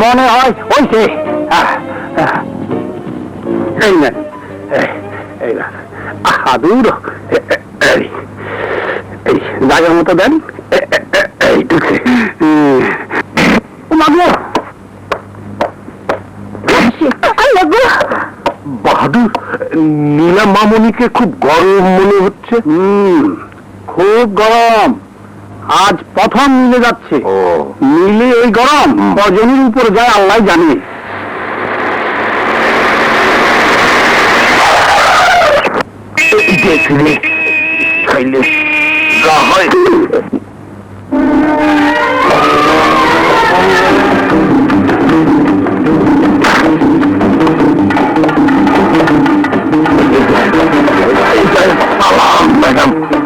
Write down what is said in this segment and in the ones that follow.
মনে হয় ওইছে এই আদুর এই জায়গার মতো দেন। এইটুকু বাহাদুর নীলা মামনিকে খুব গরম মনে হচ্ছে। খুব গরম। আজ প্রথম মিলে যাচ্ছে। মিলে এই গরম। কজনের উপর যায় আল্লাহ জানে। দেখলে খাইলে যা হয়। வணக்கம்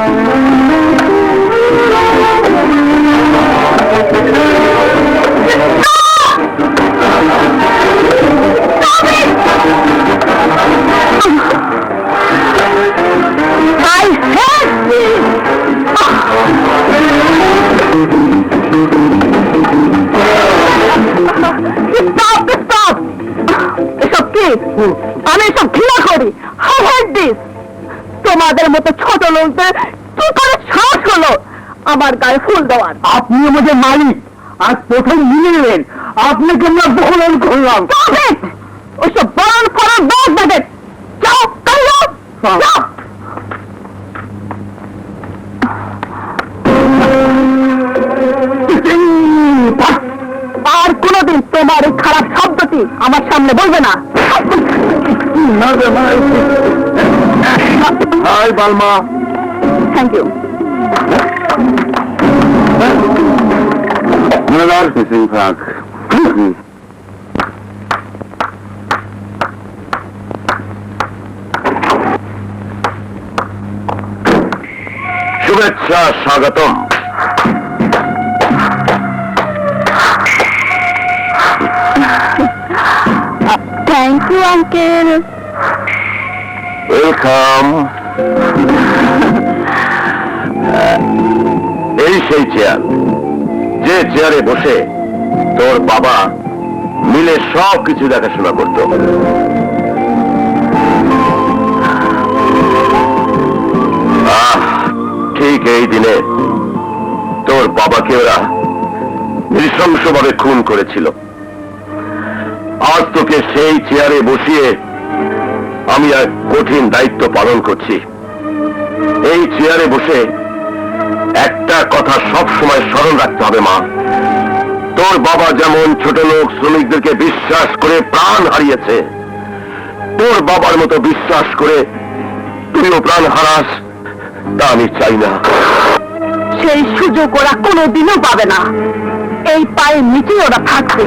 I! Stop! Stop! এসব কি আমি এসব ঘৃণা করি হাউ হেট দিস তোমাদের মতো ছোট লোকদের কি করে সাহস হলো? আমার গায়ে ফুল দেওয়ার। আপনি আমাদের মালিক। আজ প্রথম মিলে নেবেন আপনাকে আমরা বহন করলাম। ওইসব বরণ করার দশ বাজে যাও কাল যাও। আর কোনদিন তোমার এই খারাপ শব্দটি আমার সামনে বলবে না। High বালমা। Thank you Another fishing park. শুভেচ্ছা স্বাগতম। থ্যাংক ইউ আঙ্কেল ওয়েলকাম এই সেই চেয়ার যে চেয়ারে বসে তোর বাবা মিলে সব কিছু দেখাশোনা করত। ঠিক এই দিনে তোর বাবাকে ওরা নৃশংসভাবে খুন করেছিল। আজ তোকে সেই চেয়ারে বসিয়ে আমি এক কঠিন দায়িত্ব পালন করছি। এই চেয়ারে বসে একটা কথা সব সময় স্মরণ রাখতে হবে, মা। তোর বাবা যেমন ছোট লোক, শ্রমিকদেরকে বিশ্বাস করে প্রাণ হারিয়েছে, তোর বাবার মতো বিশ্বাস করে তুইও প্রাণ হারাস, তা আমি চাই না। সেই সুযোগ ওরা কোনোদিনও পাবে না। এই পায়ের নিচে ওরা থাকবে।